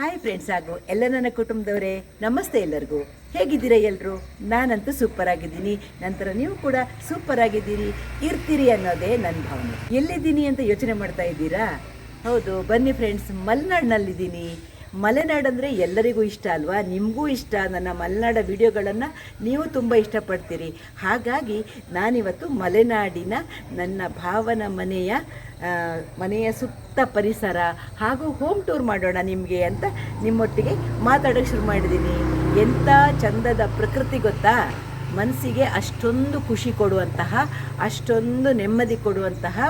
Hi friends ಹಾಗೂ ಎಲ್ಲ ನನ್ನ ಕುಟುಂಬದವರೇ, ನಮಸ್ತೆ ಎಲ್ಲರಿಗೂ. ಹೇಗಿದ್ದೀರಾ ಎಲ್ಲರೂ ನಾನಂತೂ ಸೂಪರ್ ಆಗಿದ್ದೀನಿ. ನಂತರ ನೀವು ಕೂಡ ಸೂಪರ್ ಆಗಿದ್ದೀರಿ, ಇರ್ತೀರಿ ಅನ್ನೋದೇ ನನ್ನ ಭಾವನೆ. ಎಲ್ಲಿದ್ದೀನಿ ಅಂತ ಯೋಚನೆ ಮಾಡ್ತಾ ಇದ್ದೀರಾ? ಹೌದು, ಬನ್ನಿ ಫ್ರೆಂಡ್ಸ್ ಮಲೆನಾಡಿನಲ್ಲಿದ್ದೀನಿ. ಮಲೆನಾಡು ಅಂದರೆ ಎಲ್ಲರಿಗೂ ಇಷ್ಟ ಅಲ್ವಾ? ನಿಮಗೂ ಇಷ್ಟ ನನ್ನ ಮಲೆನಾಡ ವಿಡಿಯೋಗಳನ್ನು? ನೀವು ತುಂಬ ಇಷ್ಟಪಡ್ತೀರಿ. ಹಾಗಾಗಿ ನಾನಿವತ್ತು ಮಲೆನಾಡಿನ ನನ್ನ ಭಾವನ ಮನೆಯ ಮನೆಯ ಸುತ್ತ ಪರಿಸರ ಹಾಗೂ ಹೋಮ್ ಟೂರ್ ಮಾಡೋಣ ನಿಮಗೆ ಅಂತ ನಿಮ್ಮೊಟ್ಟಿಗೆ ಮಾತಾಡೋಕ್ಕೆ ಶುರು ಮಾಡಿದ್ದೀನಿ. ಎಂಥ ಚಂದದ ಪ್ರಕೃತಿ ಗೊತ್ತಾ? ಮನಸ್ಸಿಗೆ ಅಷ್ಟೊಂದು ಖುಷಿ ಕೊಡುವಂತಹ, ಅಷ್ಟೊಂದು ನೆಮ್ಮದಿ ಕೊಡುವಂತಹ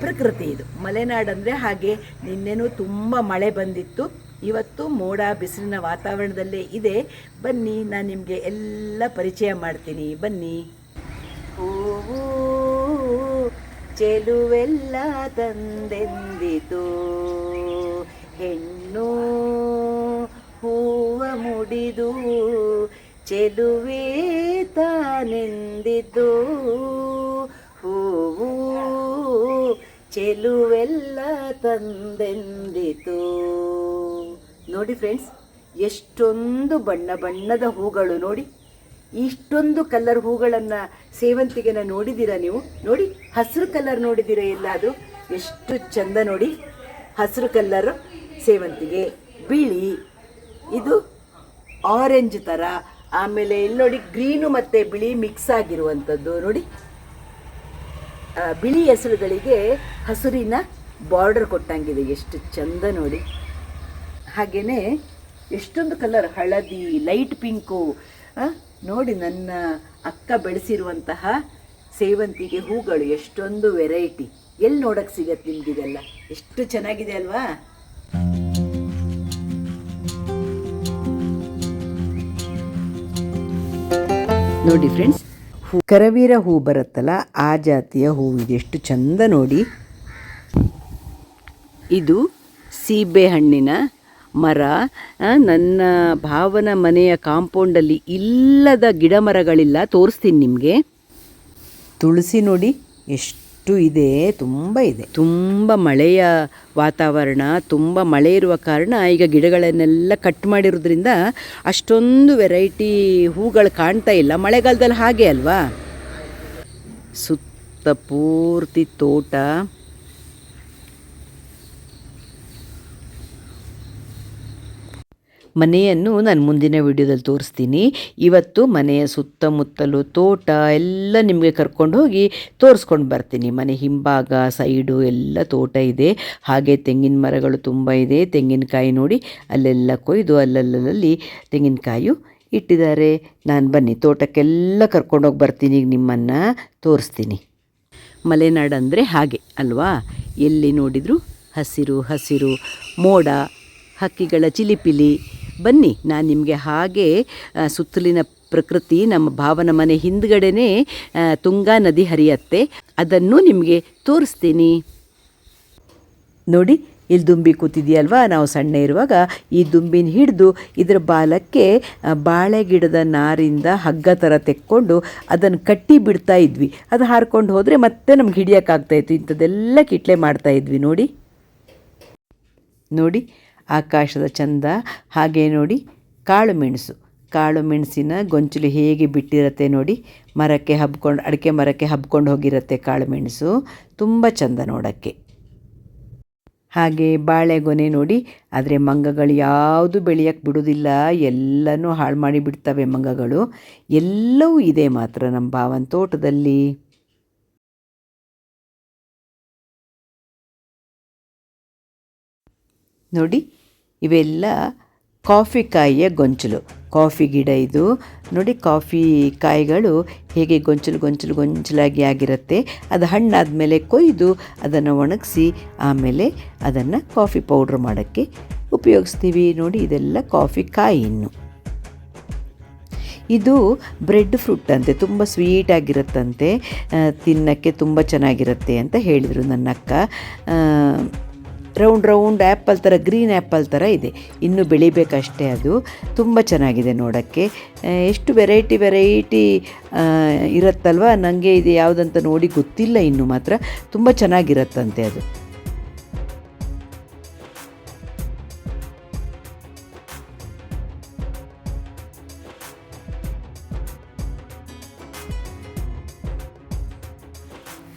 ಪ್ರಕೃತಿ ಇದು. ಮಲೆನಾಡಂದರೆ ಹಾಗೆ ನಿನ್ನೆನೂ ತುಂಬ ಮಳೆ ಬಂದಿತ್ತು. ಇವತ್ತು ಮೋಡ, ಬಿಸಿಲಿನ ವಾತಾವರಣದಲ್ಲೇ ಇದೆ. ಬನ್ನಿ, ನಾನು ನಿಮಗೆ ಎಲ್ಲ ಪರಿಚಯ ಮಾಡ್ತೀನಿ. ಬನ್ನಿ. ಹೂವು ಚೆಲುವೆಲ್ಲ ತಂದೆಂದಿತು. ಹೆಣ್ಣು ಹೂವ ಮುಡಿದು ಚೆಲುವೆ ತಾನೆಂದಿತು. ಹೂವು ಚೆಲುವೆಲ್ಲ ತಂದೆಂದಿತು. ನೋಡಿ ಫ್ರೆಂಡ್ಸ್ ಎಷ್ಟೊಂದು ಬಣ್ಣ ಬಣ್ಣದ ಹೂಗಳು ನೋಡಿ, ಇಷ್ಟೊಂದು ಕಲರ್ ಹೂಗಳನ್ನು ಸೇವಂತಿಗೆನ ನೋಡಿದ್ದೀರಾ ನೀವು? ನೋಡಿ, ಹಸಿರು ಕಲರ್ ನೋಡಿದ್ದೀರಾ ಎಲ್ಲಾದರೂ ಎಷ್ಟು ಚಂದ ನೋಡಿ, ಹಸಿರು ಕಲರ್ ಸೇವಂತಿಗೆ, ಬಿಳಿ, ಇದು ಆರೆಂಜ್ ಥರ ಆಮೇಲೆ ಇಲ್ಲಿ ನೋಡಿ ಗ್ರೀನು ಮತ್ತು ಬಿಳಿ ಮಿಕ್ಸ್ ಆಗಿರುವಂಥದ್ದು ನೋಡಿ. ಬಿಳಿ ಹೆಸರುಗಳಿಗೆ ಹಸುರಿನ ಬಾರ್ಡರ್ ಕೊಟ್ಟಂಗಿದೆ, ಎಷ್ಟು ಚಂದ ನೋಡಿ. ಹಾಗೆಯೇ ಎಷ್ಟೊಂದು ಕಲರ್ ಹಳದಿ ಲೈಟ್ ಪಿಂಕು ನೋಡಿ ನನ್ನ ಅಕ್ಕ ಬೆಳೆಸಿರುವಂತಹ ಸೇವಂತಿಗೆ ಹೂಗಳು ಎಷ್ಟೊಂದು ವೆರೈಟಿ ಎಲ್ಲಿ ನೋಡಕ್ಕೆ ಸಿಗತ್ತೆ ನಿಮ್ಗಿದೆಲ್ಲ? ಎಷ್ಟು ಚೆನ್ನಾಗಿದೆ ಅಲ್ವಾ? ನೋಡಿ ಫ್ರೆಂಡ್ಸ್ ಹೂ ಕರವೀರ ಹೂ ಬರುತ್ತಲ್ಲ, ಆ ಜಾತಿಯ ಹೂ ಇದೆ ಎಷ್ಟು ಚಂದ ನೋಡಿ. ಇದು ಸೀಬೆ ಹಣ್ಣಿನ ಮರ ನನ್ನ ಭಾವನ ಮನೆಯ ಕಾಂಪೌಂಡಲ್ಲಿ ಇಲ್ಲದ ಗಿಡ ಮರಗಳಿಲ್ಲ ತೋರಿಸ್ತೀನಿ ನಿಮಗೆ. ತುಳಸಿ ನೋಡಿ ಎಷ್ಟು ಇದೆ ತುಂಬ ಇದೆ. ತುಂಬ ಮಳೆಯ ವಾತಾವರಣ ತುಂಬ ಮಳೆ ಇರುವ ಕಾರಣ ಈಗ ಗಿಡಗಳನ್ನೆಲ್ಲ ಕಟ್ ಮಾಡಿರೋದ್ರಿಂದ ಅಷ್ಟೊಂದು ವೆರೈಟಿ ಹೂಗಳು ಕಾಣ್ತಾ ಇಲ್ಲ. ಮಳೆಗಾಲದಲ್ಲಿ ಹಾಗೆ ಅಲ್ವಾ? ಸುತ್ತ ಪೂರ್ತಿ ತೋಟ. ಮನೆಯನ್ನು ನಾನು ಮುಂದಿನ ವಿಡಿಯೋದಲ್ಲಿ ತೋರಿಸ್ತೀನಿ. ಇವತ್ತು ಮನೆಯ ಸುತ್ತಮುತ್ತಲು ತೋಟ ಎಲ್ಲ ನಿಮಗೆ ಕರ್ಕೊಂಡು ಹೋಗಿ ತೋರಿಸ್ಕೊಂಡು ಬರ್ತೀನಿ. ಮನೆ ಹಿಂಭಾಗ ಸೈಡು ಎಲ್ಲ ತೋಟ ಇದೆ. ಹಾಗೆ ತೆಂಗಿನ ಮರಗಳು ತುಂಬ ಇದೆ. ತೆಂಗಿನಕಾಯಿ ನೋಡಿ, ಅಲ್ಲೆಲ್ಲ ಕೊಯ್ದು, ಅಲ್ಲಲ್ಲಲ್ಲಿ ತೆಂಗಿನಕಾಯಿ ಇಟ್ಟಿದ್ದಾರೆ. ನಾನು ಬನ್ನಿ, ತೋಟಕ್ಕೆಲ್ಲ ಕರ್ಕೊಂಡೋಗಿ ಬರ್ತೀನಿ. ಈಗ ನಿಮ್ಮನ್ನು ತೋರಿಸ್ತೀನಿ. ಮಲೆನಾಡು ಅಂದರೆ ಹಾಗೆ, ಅಲ್ವಾ? ಎಲ್ಲಿ ನೋಡಿದರೂ ಹಸಿರು ಹಸಿರು ಮೋಡ, ಹಕ್ಕಿಗಳ ಚಿಲಿಪಿಲಿ. ಬನ್ನಿ, ನಾನು ನಿಮಗೆ ಹಾಗೆ ಸುತ್ತಲಿನ ಪ್ರಕೃತಿ, ನಮ್ಮ ಭಾವನ ಮನೆ ಹಿಂದ್ಗಡೆನೇ ತುಂಗಾ ನದಿ ಹರಿಯತ್ತೆ. ಅದನ್ನು ನಿಮಗೆ ತೋರಿಸ್ತೀನಿ. ನೋಡಿ ಇಲ್ಲಿ ದುಂಬಿ ಕೂತಿದೆಯಲ್ವಾ? ನಾವು ಸಣ್ಣ ಇರುವಾಗ ಈ ದುಂಬಿನ ಹಿಡಿದು ಇದರ ಬಾಲಕ್ಕೆ ಬಾಳೆ ಗಿಡದ ನಾರಿಂದ ಹಗ್ಗ ಥರ ತೆಕ್ಕೊಂಡು ಅದನ್ನು ಕಟ್ಟಿ ಬಿಡ್ತಾ ಇದ್ವಿ. ಅದು ಹಾರ್ಕೊಂಡು ಹೋದರೆ ಮತ್ತೆ ನಮ್ಗೆ ಹಿಡಿಯೋಕ್ಕಾಗ್ತಾಯಿತ್ತು ಇಂಥದ್ದೆಲ್ಲ ಕಿಟ್ಲೆ ಮಾಡ್ತಾ ಇದ್ವಿ. ನೋಡಿ. ನೋಡಿ ಆಕಾಶದ ಚಂದ, ಹಾಗೆ ನೋಡಿ ಕಾಳು ಮೆಣಸು. ಕಾಳು ಮೆಣಸಿನ ಗೊಂಚಲು ಹೇಗೆ ಬಿಟ್ಟಿರತ್ತೆ ನೋಡಿ, ಮರಕ್ಕೆ ಹಬ್ಕೊಂಡು, ಅಡಿಕೆ ಮರಕ್ಕೆ ಹಬ್ಕೊಂಡು ಹೋಗಿರತ್ತೆ ಕಾಳು ಮೆಣಸು. ತುಂಬ ಚಂದ ನೋಡೋಕ್ಕೆ. ಹಾಗೆ ಬಾಳೆಗೊನೆ ನೋಡಿ, ಆದರೆ ಮಂಗಗಳು ಯಾವುದು ಬೆಳೆಯಕ್ಕೆ ಬಿಡೋದಿಲ್ಲ, ಎಲ್ಲನೂ ಹಾಳು ಮಾಡಿ ಬಿಡ್ತವೆ ಮಂಗಗಳು. ಎಲ್ಲವೂ ಇದೆ ಮಾತ್ರ ನಮ್ಮ ಭಾವನ ತೋಟದಲ್ಲಿ. ನೋಡಿ ಇವೆಲ್ಲ ಕಾಫಿ ಕಾಯಿಯ ಗೊಂಚಲು. ಕಾಫಿ ಗಿಡ ಇದು. ನೋಡಿ ಕಾಫಿ ಕಾಯಿಗಳು ಹೇಗೆ ಗೊಂಚಲು ಗೊಂಚಲು ಗೊಂಚಲಾಗಿ ಆಗಿರುತ್ತೆ ಅದು ಹಣ್ಣಾದ ಮೇಲೆ ಕೊಯ್ದು ಅದನ್ನು ಒಣಗಿಸಿ ಆಮೇಲೆ ಅದನ್ನು ಕಾಫಿ ಪೌಡ್ರ್ ಮಾಡೋಕ್ಕೆ ಉಪಯೋಗಿಸ್ತೀವಿ. ನೋಡಿ ಇದೆಲ್ಲ ಕಾಫಿ ಕಾಯಿ ಇನ್ನು ಇದು ಬ್ರೆಡ್ ಫ್ರೂಟ್ ಅಂತೆ ತುಂಬ ಸ್ವೀಟ್ ಆಗಿರುತ್ತಂತೆ ಆ, ತಿನ್ನಕ್ಕೆ ತುಂಬ ಚೆನ್ನಾಗಿರುತ್ತೆ ಅಂತ ಹೇಳಿದರು ನನ್ನ ಅಕ್ಕ. ಆ, ರೌಂಡ್ ರೌಂಡ್ ಆ್ಯಪಲ್ ಥರ, ಗ್ರೀನ್ ಆ್ಯಪಲ್ ಥರ ಇದೆ. ಇನ್ನೂ ಬೆಳಿಬೇಕಷ್ಟೇ ಅದು. ತುಂಬ ಚೆನ್ನಾಗಿದೆ ನೋಡೋಕ್ಕೆ. ಎಷ್ಟು ವೆರೈಟಿ ವೆರೈಟಿ ಇರುತ್ತಲ್ವ? ನನಗೆ ಇದು ಯಾವುದಂತ ನೋಡಿ ಗೊತ್ತಿಲ್ಲ ಇನ್ನು ಮಾತ್ರ. ತುಂಬ ಚೆನ್ನಾಗಿರುತ್ತಂತೆ ಅದು.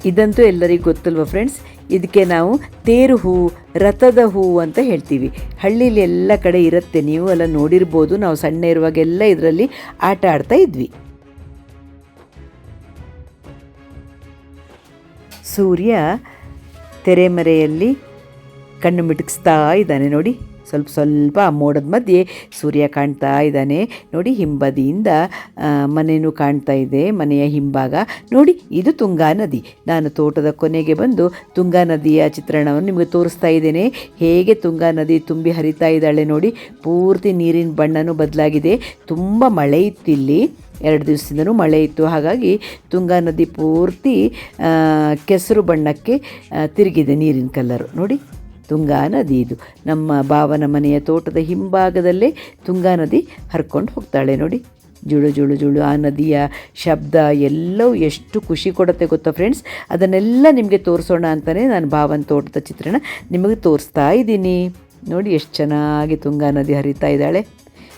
ಇದಂತೂ ಎಲ್ಲರಿಗೂ ಗೊತ್ತಲ್ವ ಫ್ರೆಂಡ್ಸ್ ಇದಕ್ಕೆ ನಾವು ತೇರು ಹೂ, ರಥದ ಹೂ ಅಂತ ಹೇಳ್ತೀವಿ. ಹಳ್ಳಿಲಿ ಎಲ್ಲ ಕಡೆ ಇರುತ್ತೆ. ನೀವು ಎಲ್ಲ ನೋಡಿರ್ಬೋದು. ನಾವು ಸಣ್ಣ ಇರುವಾಗೆಲ್ಲ ಇದರಲ್ಲಿ ಆಟ ಆಡ್ತಾ ಇದ್ವಿ. ಸೂರ್ಯ ತೆರೆಮರೆಯಲ್ಲಿ ಕಣ್ಣು ಮಿಟುಕಿಸ್ತಾ ಇದ್ದಾನೆ ನೋಡಿ. ಸ್ವಲ್ಪ ಸ್ವಲ್ಪ ಮೋಡದ ಮಧ್ಯೆ ಸೂರ್ಯ ಕಾಣ್ತಾ ಇದ್ದಾನೆ. ನೋಡಿ, ಹಿಂಬದಿಯಿಂದ ಮನೆಯೂ ಕಾಣ್ತಾ ಇದೆ, ಮನೆಯ ಹಿಂಭಾಗ. ನೋಡಿ, ಇದು ತುಂಗಾ ನದಿ. ನಾನು ತೋಟದ ಕೊನೆಗೆ ಬಂದು ತುಂಗಾ ನದಿಯ ಚಿತ್ರಣವನ್ನು ನಿಮಗೆ ತೋರಿಸ್ತಾ ಇದ್ದೇನೆ. ಹೇಗೆ ತುಂಗಾ ನದಿ ತುಂಬಿ ಹರಿತಾ ಇದ್ದಾಳೆ ನೋಡಿ. ಪೂರ್ತಿ ನೀರಿನ ಬಣ್ಣನೂ ಬದಲಾಗಿದೆ. ತುಂಬ ಮಳೆ ಇತ್ತು ಇಲ್ಲಿ. ಎರಡು ದಿವಸದಿಂದನೂ ಮಳೆ ಇತ್ತು. ಹಾಗಾಗಿ ತುಂಗಾ ನದಿ ಪೂರ್ತಿ ಕೆಸರು ಬಣ್ಣಕ್ಕೆ ತಿರುಗಿದೆ ನೀರಿನ ಕಲ್ಲರು ನೋಡಿ. ತುಂಗಾ ನದಿ ಇದು. ನಮ್ಮ ಭಾವನ ಮನೆಯ ತೋಟದ ಹಿಂಭಾಗದಲ್ಲೇ ತುಂಗಾ ನದಿ ಹರ್ಕೊಂಡು ಹೋಗ್ತಾಳೆ ನೋಡಿ. ಜುಳು ಜುಳು ಜುಳು ಆ ನದಿಯ ಶಬ್ದ ಎಲ್ಲವೂ ಎಷ್ಟು ಖುಷಿ ಕೊಡುತ್ತೆ ಗೊತ್ತಾ ಫ್ರೆಂಡ್ಸ್ ಅದನ್ನೆಲ್ಲ ನಿಮಗೆ ತೋರಿಸೋಣ ಅಂತಲೇ ನಾನು ಭಾವನ ತೋಟದ ಚಿತ್ರಣ ನಿಮಗೆ ತೋರಿಸ್ತಾ ಇದ್ದೀನಿ. ನೋಡಿ ಎಷ್ಟು ಚೆನ್ನಾಗಿ ತುಂಗಾ ನದಿ ಹರಿತಾ ಇದ್ದಾಳೆ.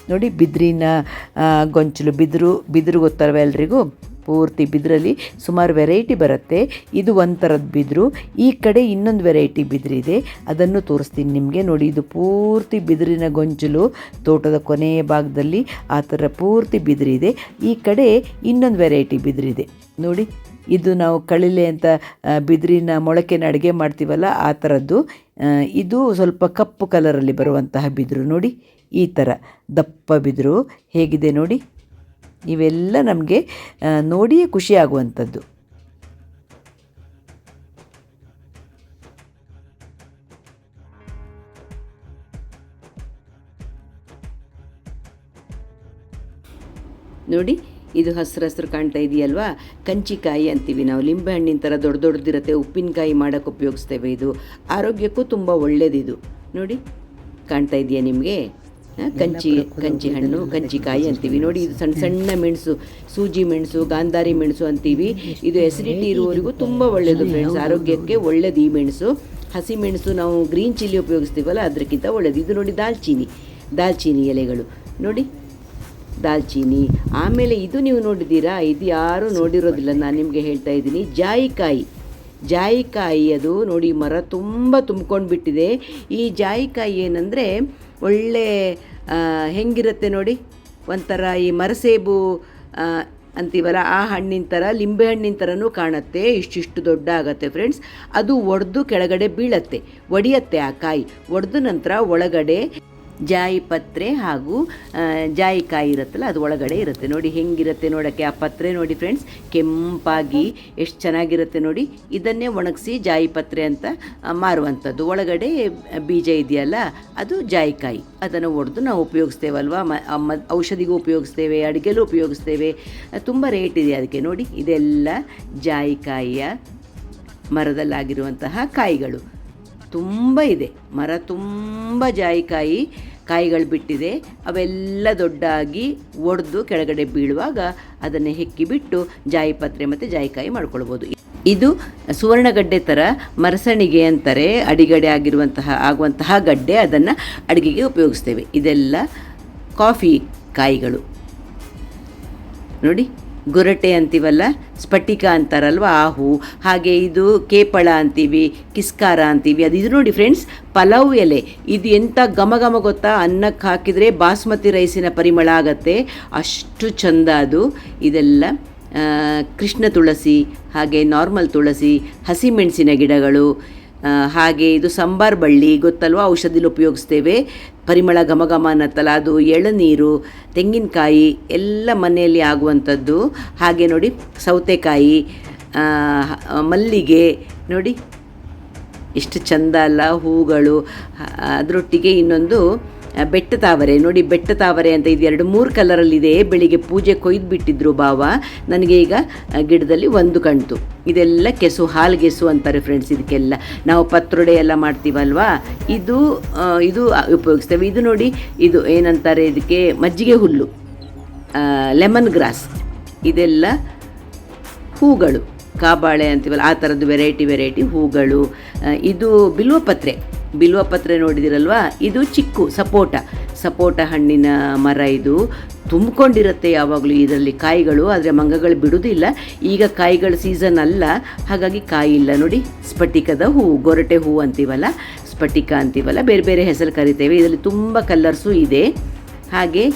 ನೋಡಿ ಬಿದಿರಿನ ಗೊಂಚಲು ಬಿದಿರು ಬಿದಿರು ಗೊತ್ತಲ್ವ ಎಲ್ರಿಗೂ? ಪೂರ್ತಿ ಬಿದಿರಲ್ಲಿ ಸುಮಾರು ವೆರೈಟಿ ಬರುತ್ತೆ. ಇದು ಒಂಥರದ ಬಿದಿರು. ಈ ಕಡೆ ಇನ್ನೊಂದು ವೆರೈಟಿ ಬಿದಿರಿದೆ ಅದನ್ನು ತೋರಿಸ್ತೀನಿ ನಿಮಗೆ. ನೋಡಿ, ಇದು ಪೂರ್ತಿ ಬಿದಿರಿನ ಗೊಂಚಲು ತೋಟದ ಕೊನೆಯ ಭಾಗದಲ್ಲಿ ಆ ಥರ ಪೂರ್ತಿ ಬಿದಿರಿದೆ ಈ ಕಡೆ ಇನ್ನೊಂದು ವೆರೈಟಿ ಬಿದಿರಿದೆ ನೋಡಿ, ಇದು ನಾವು ಕಳಿಲೆ ಅಂತ ಬಿದಿರಿನ ಮೊಳಕೆನ ಅಡುಗೆ ಮಾಡ್ತೀವಲ್ಲ, ಆ ಥರದ್ದು. ಇದು ಸ್ವಲ್ಪ ಕಪ್ಪು ಕಲರಲ್ಲಿ ಬರುವಂತಹ ಬಿದಿರು. ನೋಡಿ, ಈ ಥರ ದಪ್ಪ ಬಿದಿರು. ಹೇಗಿದೆ ನೋಡಿ? ಇವೆಲ್ಲ ನಮಗೆ ನೋಡಿಯೇ ಖುಷಿಯಾಗುವಂಥದ್ದು ನೋಡಿ, ಇದು ಹಸಿರು ಹಸಿರು ಕಾಣ್ತಾ ಇದೆಯಲ್ವಾ? ಕಂಚಿಕಾಯಿ ಅಂತೀವಿ ನಾವು. ಲಿಂಬೆಹಣ್ಣಿನ ಥರ ದೊಡ್ಡ ದೊಡ್ಡದಿರುತ್ತೆ. ಉಪ್ಪಿನಕಾಯಿ ಮಾಡೋಕ್ಕೆ ಉಪಯೋಗಿಸ್ತೇವೆ ಇದು. ಆರೋಗ್ಯಕ್ಕೂ ತುಂಬ ಒಳ್ಳೆಯದಿದು ನೋಡಿ, ಕಾಣ್ತಾ ಇದೆಯಾ ನಿಮಗೆ? ಕಂಚಿ ಕಂಚಿ ಹಣ್ಣು ಕಂಚಿಕಾಯಿ ಅಂತೀವಿ. ನೋಡಿ ಇದು ಸಣ್ಣ ಸಣ್ಣ ಮೆಣಸು ಸೂಜಿ ಮೆಣಸು ಗಾಂಧಾರಿ ಮೆಣಸು ಅಂತೀವಿ. ಇದು ಎಸಿಡಿಟಿ ಇರುವವರಿಗೂ ತುಂಬ ಒಳ್ಳೆಯದು ಫ್ರೆಂಡ್ಸ್ ಆರೋಗ್ಯಕ್ಕೆ ಒಳ್ಳೆಯದು ಈ ಮೆಣಸು. ಹಸಿ ಮೆಣಸು ನಾವು ಗ್ರೀನ್ ಚಿಲ್ಲಿ ಉಪಯೋಗಿಸ್ತೀವಲ್ಲ ಅದಕ್ಕಿಂತ ಒಳ್ಳೆಯದು ಇದು ನೋಡಿ ದಾಲ್ಚೀನಿ ದಾಲ್ಚೀನಿ ಎಲೆಗಳು. ನೋಡಿ ದಾಲ್ಚೀನಿ. ಆಮೇಲೆ ಇದು ನೀವು ನೋಡಿದ್ದೀರಾ? ಇದು ಯಾರೂ ನೋಡಿರೋದಿಲ್ಲ. ನಾನು ನಿಮಗೆ ಹೇಳ್ತಾ ಇದ್ದೀನಿ. ಜಾಯಿಕಾಯಿ. ಜಾಯಿಕಾಯಿ ಅದು ನೋಡಿ ಮರ ತುಂಬ ತುಂಬ್ಕೊಂಡು ಬಿಟ್ಟಿದೆ ಈ ಜಾಯಿಕಾಯಿ ಏನಂದರೆ ಒಳ್ಳೆ ಹೆಂಗಿರುತ್ತೆ ನೋಡಿ? ಒಂಥರ ಈ ಮರಸೇಬು ಅಂತೀವಲ್ಲ, ಆ ಹಣ್ಣಿನ ಥರ, ಲಿಂಬೆ ಹಣ್ಣಿನ ಥರನೂ ಕಾಣುತ್ತೆ, ಇಷ್ಟಿಷ್ಟು ದೊಡ್ಡ ಆಗತ್ತೆ ಫ್ರೆಂಡ್ಸ್. ಅದು ಒಡೆದು ಕೆಳಗಡೆ ಬೀಳತ್ತೆ, ಒಡೆಯತ್ತೆ ಆ ಕಾಯಿ. ಒಡೆದ ನಂತರ ಒಳಗಡೆ ಜಾಯಿ ಪತ್ರೆ ಹಾಗೂ ಜಾಯಿಕಾಯಿ ಇರುತ್ತಲ್ಲ, ಅದು ಒಳಗಡೆ ಇರುತ್ತೆ. ನೋಡಿ ಹೆಂಗಿರುತ್ತೆ ನೋಡೋಕ್ಕೆ ಆ ಪತ್ರೆ ನೋಡಿ ಫ್ರೆಂಡ್ಸ್ ಕೆಂಪಾಗಿ ಎಷ್ಟು ಚೆನ್ನಾಗಿರುತ್ತೆ ನೋಡಿ. ಇದನ್ನೇ ಒಣಗಿಸಿ ಜಾಯಿ ಪತ್ರೆ ಅಂತ ಮಾರುವಂಥದ್ದು. ಒಳಗಡೆ ಬೀಜ ಇದೆಯಲ್ಲ, ಅದು ಜಾಯಿಕಾಯಿ. ಅದನ್ನು ಒಡೆದು ನಾವು ಉಪಯೋಗಿಸ್ತೇವಲ್ವ? ಮ- ಔಷಧಿಗೂ ಉಪಯೋಗಿಸ್ತೇವೆ, ಅಡುಗೆಲೂ ಉಪಯೋಗಿಸ್ತೇವೆ. ತುಂಬ ರೇಟ್ ಇದೆ ಅದಕ್ಕೆ ನೋಡಿ. ಇದೆಲ್ಲ ಜಾಯಿಕಾಯಿಯ ಮರದಲ್ಲಾಗಿರುವಂತಹ ಕಾಯಿಗಳು. ತುಂಬ ಇದೆ. ಮರ ತುಂಬ ಜಾಯಿಕಾಯಿ ಕಾಯಿಗಳು ಬಿಟ್ಟಿದೆ. ಅವೆಲ್ಲ ದೊಡ್ಡಾಗಿ ಒಡೆದು ಕೆಳಗಡೆ ಬೀಳುವಾಗ ಅದನ್ನು ಹೆಕ್ಕಿ ಬಿಟ್ಟು ಜಾಯಿಪತ್ರೆ ಮತ್ತು ಜಾಯಿಕಾಯಿ ಮಾಡ್ಕೊಳ್ಬೋದು. ಇದು ಸುವರ್ಣಗಡ್ಡೆ ಥರ ಮರಸಣಿಗೆ ಅಂತಾರೆ. ಅಡಿಗಡೆ ಆಗಿರುವಂತಹ, ಆಗುವಂತಹ ಗಡ್ಡೆ ಅದನ್ನು ಅಡುಗೆಗೆ ಉಪಯೋಗಿಸ್ತೇವೆ. ಇದೆಲ್ಲ ಕಾಫಿ ಕಾಯಿಗಳು. ನೋಡಿ. ಗುರಟೆ ಅಂತೀವಲ್ಲ? ಸ್ಫಟಿಕ ಅಂತಾರಲ್ವ? ಆ ಹಾಗೆ ಇದು ಕೇಪಳ ಅಂತೀವಿ, ಕಿಸ್ಕಾರ ಅಂತೀವಿ. ಅದು ಇದು ನೋಡಿ ಫ್ರೆಂಡ್ಸ್ ಪಲಾವ್ ಎಲೆ. ಇದು ಎಂಥ ಘಮ ಘಮ ಗೊತ್ತಾ? ಅನ್ನಕ್ಕೆ ಹಾಕಿದರೆ ಬಾಸ್ಮತಿ ರೈಸಿನ ಪರಿಮಳ ಆಗತ್ತೆ. ಅಷ್ಟು ಚಂದ ಅದು. ಇದೆಲ್ಲ ಕೃಷ್ಣ ತುಳಸಿ, ಹಾಗೆ ನಾರ್ಮಲ್ ತುಳಸಿ, ಹಸಿಮೆಣಸಿನ ಗಿಡಗಳು ಹಾಗೆ ಇದು ಸಂಬಾರ್ ಬಳ್ಳಿ ಗೊತ್ತಲ್ವಾ? ಔಷಧಿಲಿ ಉಪಯೋಗಿಸ್ತೇವೆ. ಪರಿಮಳ ಘಮ ಘಮ ಅನ್ನತ್ತಲ್ಲ ಅದು ಎಳನೀರು, ತೆಂಗಿನಕಾಯಿ ಎಲ್ಲ ಮನೆಯಲ್ಲಿ ಆಗುವಂಥದ್ದು. ಹಾಗೆ ನೋಡಿ ಸೌತೆಕಾಯಿ ಮಲ್ಲಿಗೆ ನೋಡಿ. ಎಷ್ಟು ಚಂದ ಅಲ್ಲ ಹೂಗಳು. ಅದರೊಟ್ಟಿಗೆ ಇನ್ನೊಂದು ಬೆಟ್ಟ ತಾವರೆ, ನೋಡಿ ಬೆಟ್ಟ ತಾವರೆ ಅಂತ ಇದು ಎರಡು ಮೂರು ಕಲರಲ್ಲಿದೆ ಬೆಳಿಗ್ಗೆ ಪೂಜೆ ಕೊಯ್ದು ಬಿಟ್ಟಿದ್ರು ಭಾವ ನನಗೆ ಈಗ ಗಿಡದಲ್ಲಿ ಒಂದು ಕಣ್ತು ಇದೆಲ್ಲ ಕೆಸು, ಹಾಲು ಗೆಸು ಅಂತಾರೆ ಫ್ರೆಂಡ್ಸ್ ಇದಕ್ಕೆಲ್ಲ. ನಾವು ಪತ್ರೊಡೆ ಎಲ್ಲ ಮಾಡ್ತೀವಲ್ವಾ? ಇದು ಇದು ಉಪಯೋಗಿಸ್ತೇವೆ. ಇದು ನೋಡಿ, ಇದು ಏನಂತಾರೆ ಇದಕ್ಕೆ? ಮಜ್ಜಿಗೆ ಹುಲ್ಲು. ಲೆಮನ್ ಗ್ರಾಸ್ ಇದೆಲ್ಲ ಹೂಗಳು. ಕಾಬಾಳೆ ಅಂತೀವಲ್ಲ, ಆ ಥರದ್ದು ವೆರೈಟಿ ವೆರೈಟಿ ಹೂಗಳು. ಇದು ಬಿಲ್ವಪತ್ರೆ. ಬಿಲ್ವಪತ್ರೆ ನೋಡಿದಿರಲ್ವಾ? ಇದು ಚಿಕ್ಕು, ಸಪೋಟ. ಸಪೋಟ ಹಣ್ಣಿನ ಮರ ಇದು. ತುಂಬಿಕೊಂಡಿರುತ್ತೆ ಯಾವಾಗಲೂ ಇದರಲ್ಲಿ ಕಾಯಿಗಳು, ಆದರೆ ಮಂಗಗಳು ಬಿಡುವುದಿಲ್ಲ ಈಗ ಕಾಯಿಗಳ ಸೀಸನ್ ಅಲ್ಲ. ಹಾಗಾಗಿ ಕಾಯಿ ಇಲ್ಲ ನೋಡಿ. ಸ್ಫಟಿಕದ ಹೂವು ಗೊರಟೆ ಹೂವು ಅಂತೀವಲ್ಲ? ಸ್ಫಟಿಕ ಅಂತೀವಲ್ಲ? ಬೇರೆ ಬೇರೆ ಹೆಸರು ಕರಿತೇವೆ. ಇದರಲ್ಲಿ ತುಂಬ ಕಲರ್ಸು ಇದೆ. ಹಾಗೆ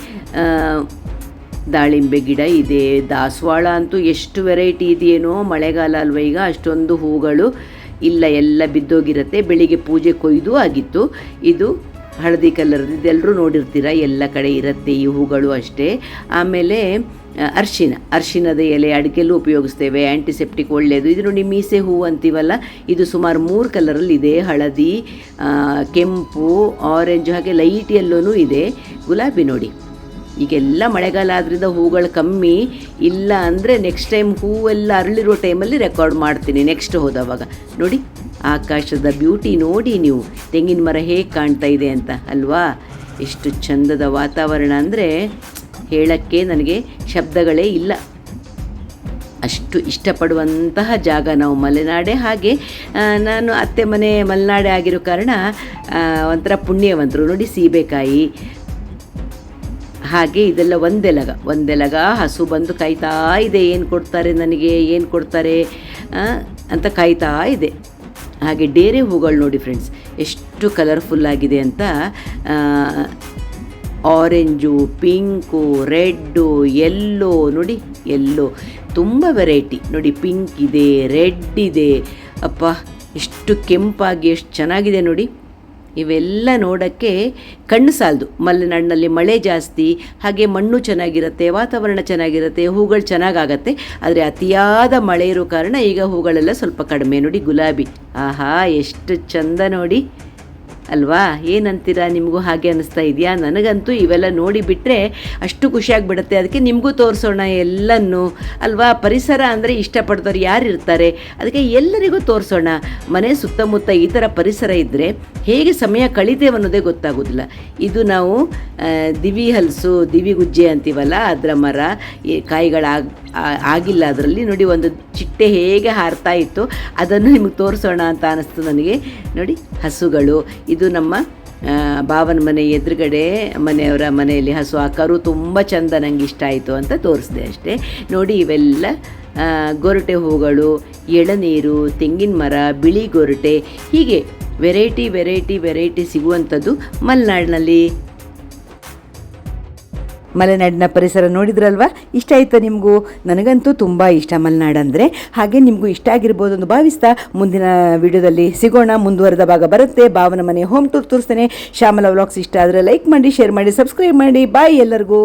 ದಾಳಿಂಬೆ ಗಿಡ ಇದೆ. ದಾಸವಾಳ ಅಂತೂ ಎಷ್ಟು ವೆರೈಟಿ ಇದೆಯೇನೋ? ಮಳೆಗಾಲ ಅಲ್ವ ಈಗ? ಅಷ್ಟೊಂದು ಹೂಗಳು. ಇಲ್ಲ, ಎಲ್ಲ ಬಿದ್ದೋಗಿರುತ್ತೆ. ಬೆಳಿಗ್ಗೆ ಪೂಜೆ ಕೊಯ್ದು ಆಗಿತ್ತು. ಇದು ಹಳದಿ ಕಲರ್ ಇದೆಲ್ಲರೂ ನೋಡಿರ್ತೀರ? ಎಲ್ಲ ಕಡೆ ಇರುತ್ತೆ ಈ ಹೂಗಳು ಅಷ್ಟೇ. ಆಮೇಲೆ ಅರ್ಶಿನ. ಅರ್ಶಿನದ ಎಲೆ ಅಡಿಕೆಲ್ಲೂ ಉಪಯೋಗಿಸ್ತೇವೆ. ಆ್ಯಂಟಿಸೆಪ್ಟಿಕ್ ಒಳ್ಳೆಯದು ಇದು ನೋಡಿ ಮೀಸೆ ಹೂ ಅಂತೀವಲ್ಲ, ಇದು ಸುಮಾರು ಮೂರು ಕಲರಲ್ಲಿ ಇದೆ ಹಳದಿ ಕೆಂಪು ಆರೆಂಜ್ ಹಾಗೆ ಲೈಟ್ ಎಲ್ಲೋನೂ ಇದೆ. ಗುಲಾಬಿ ನೋಡಿ. ಈಗೆಲ್ಲ ಮಳೆಗಾಲ ಆದ್ರಿಂದ ಹೂಗಳು ಕಮ್ಮಿ. ಇಲ್ಲ ಅಂದರೆ ನೆಕ್ಸ್ಟ್ ಟೈಮ್ ಹೂವೆಲ್ಲ ಅರಳಿರೋ ಟೈಮಲ್ಲಿ ರೆಕಾರ್ಡ್ ಮಾಡ್ತೀನಿ ನೆಕ್ಸ್ಟ್ ಹೋದವಾಗ. ನೋಡಿ, ಆಕಾಶದ ಬ್ಯೂಟಿ ನೋಡಿ ನೀವು. ತೆಂಗಿನ ಮರ ಹೇಗೆ ಕಾಣ್ತಾ ಇದೆ ಅಂತ, ಅಲ್ವಾ? ಎಷ್ಟು ಚಂದದ ವಾತಾವರಣ ಅಂದರೆ, ಹೇಳಕ್ಕೆ ನನಗೆ ಶಬ್ದಗಳೇ ಇಲ್ಲ. ಅಷ್ಟು ಇಷ್ಟಪಡುವಂತಹ ಜಾಗ ನಾವು ಮಲೆನಾಡೆ. ಹಾಗೆ ನಾನು ಅತ್ತೆ ಮನೆ ಮಲೆನಾಡೆ ಆಗಿರೋ ಕಾರಣ ಒಂಥರ ಪುಣ್ಯವಂತರು. ನೋಡಿ, ಸೀಬೆಕಾಯಿ ಹಾಗೆ ಇದೆಲ್ಲ ಒಂದೆಲಗ ಒಂದೆಲಗ ಹಸು ಬಂದು ಕಾಯ್ತಾ ಇದೆ, ಏನು ಕೊಡ್ತಾರೆ ನನಗೆ, ಏನು ಕೊಡ್ತಾರೆ ಅಂತ ಕಾಯ್ತಾ ಇದೆ. ಹಾಗೆ ಡೇರೆ ಹೂಗಳು ನೋಡಿ ಫ್ರೆಂಡ್ಸ್ ಎಷ್ಟು ಕಲರ್ಫುಲ್ ಆಗಿದೆ ಅಂತ ಆರೆಂಜು ಪಿಂಕು ರೆಡ್ಡು ಎಲ್ಲೋ ನೋಡಿ ಎಲ್ಲೋ ತುಂಬ ವೆರೈಟಿ ನೋಡಿ ಪಿಂಕ್ ಇದೆ ರೆಡ್ ಇದೆ. ಅಪ್ಪ, ಎಷ್ಟು ಕೆಂಪಾಗಿ, ಎಷ್ಟು ಚೆನ್ನಾಗಿದೆ ನೋಡಿ. ಇವೆಲ್ಲ ನೋಡೋಕ್ಕೆ ಕಣ್ಣು ಸಾಲದು. ಮಲೆನಾಡಿನಲ್ಲಿ ಮಳೆ ಜಾಸ್ತಿ, ಹಾಗೆ ಮಣ್ಣು ಚೆನ್ನಾಗಿರುತ್ತೆ, ವಾತಾವರಣ ಚೆನ್ನಾಗಿರುತ್ತೆ ಹೂಗಳು ಚೆನ್ನಾಗಾಗತ್ತೆ. ಆದರೆ ಅತಿಯಾದ ಮಳೆ ಇರೋ ಕಾರಣ ಈಗ ಹೂಗಳೆಲ್ಲ ಸ್ವಲ್ಪ ಕಡಿಮೆ ನೋಡಿ, ಗುಲಾಬಿ. ಆಹಾ, ಎಷ್ಟು ಚಂದ ನೋಡಿ. ಅಲ್ವಾ? ಏನಂತೀರಾ? ನಿಮಗೂ ಹಾಗೆ ಅನ್ನಿಸ್ತಾ ಇದೆಯಾ? ನನಗಂತೂ ಇವೆಲ್ಲ ನೋಡಿ ಅಷ್ಟು ಅಷ್ಟು ಖುಷಿಯಾಗಿಬಿಡುತ್ತೆ ಅದಕ್ಕೆ ನಿಮಗೂ ತೋರಿಸೋಣ ಎಲ್ಲನೂ ಅಲ್ವಾ? ಪರಿಸರ ಅಂದರೆ ಇಷ್ಟಪಡ್ದವ್ರು ಯಾರು ಇರ್ತಾರೆ? ಅದಕ್ಕೆ ಎಲ್ಲರಿಗೂ ತೋರಿಸೋಣ. ಮನೆ ಸುತ್ತಮುತ್ತ ಈ ಥರ ಪರಿಸರ ಇದ್ದರೆ ಹೇಗೆ ಸಮಯ ಕಳೀತೇವೆ ಅನ್ನೋದೇ ಗೊತ್ತಾಗೋದಿಲ್ಲ. ಇದು ನಾವು ದಿವಿ ಹಲಸು, ದಿವಿ ಗುಜ್ಜೆ ಅಂತೀವಲ್ಲ, ಅದರ ಮರ ಕಾಯಿಗಳ ಆಗಿಲ್ಲ ಅದರಲ್ಲಿ. ನೋಡಿ, ಒಂದು ಚಿಟ್ಟೆ ಹೇಗೆ ಹಾರ್ತಾ ಇತ್ತು, ಅದನ್ನು ನಿಮಗೆ ತೋರಿಸೋಣ ಅಂತ ಅನ್ನಿಸ್ತು ನನಗೆ. ನೋಡಿ, ಹಸುಗಳು ಇದು ನಮ್ಮ ಭಾವನ ಮನೆ ಎದುರುಗಡೆ ಮನೆಯವರ ಮನೆಯಲ್ಲಿ ಹಸು ಆ ಕರು ತುಂಬ ಚೆಂದ ನನಗೆ ಇಷ್ಟ ಆಯಿತು ಅಂತ ತೋರಿಸಿದೆ ಅಷ್ಟೇ. ನೋಡಿ ಇವೆಲ್ಲ ಗೊರಟೆ ಹೂಗಳು, ಎಳನೀರು, ತೆಂಗಿನ ಮರ, ಬಿಳಿ ಗೊರಟೆ, ಹೀಗೆ ವೆರೈಟಿ ವೆರೈಟಿ ವೆರೈಟಿ ಸಿಗುವಂಥದ್ದು ಮಲೆನಾಡಿನಲ್ಲಿ. ಮಲೆನಾಡಿನ ಪರಿಸರ ನೋಡಿದ್ರಲ್ವಾ? ಇಷ್ಟ ಆಯ್ತಾ ನಿಮಗೂ? ನನಗಂತೂ ತುಂಬ ಇಷ್ಟ ಮಲೆನಾಡು ಅಂದರೆ. ಹಾಗೆ ನಿಮಗೂ ಇಷ್ಟ ಆಗಿರ್ಬೋದು ಅಂತ ಭಾವಿಸ್ತಾ ಮುಂದಿನ ವಿಡಿಯೋದಲ್ಲಿ ಸಿಗೋಣ. ಮುಂದುವರೆದ ಭಾಗ ಬರುತ್ತೆ. ಭಾವನ ಮನೆ ಹೋಮ್ ಟೂರ್ ತೋರಿಸ್ತೇನೆ. ಶ್ಯಾಮಲ ವ್ಲಾಗ್ಸ್ ಇಷ್ಟ ಆದರೆ ಲೈಕ್ ಮಾಡಿ ಶೇರ್ ಮಾಡಿ ಸಬ್ಸ್ಕ್ರೈಬ್ ಮಾಡಿ. ಬಾಯ್ ಎಲ್ಲರಿಗೂ.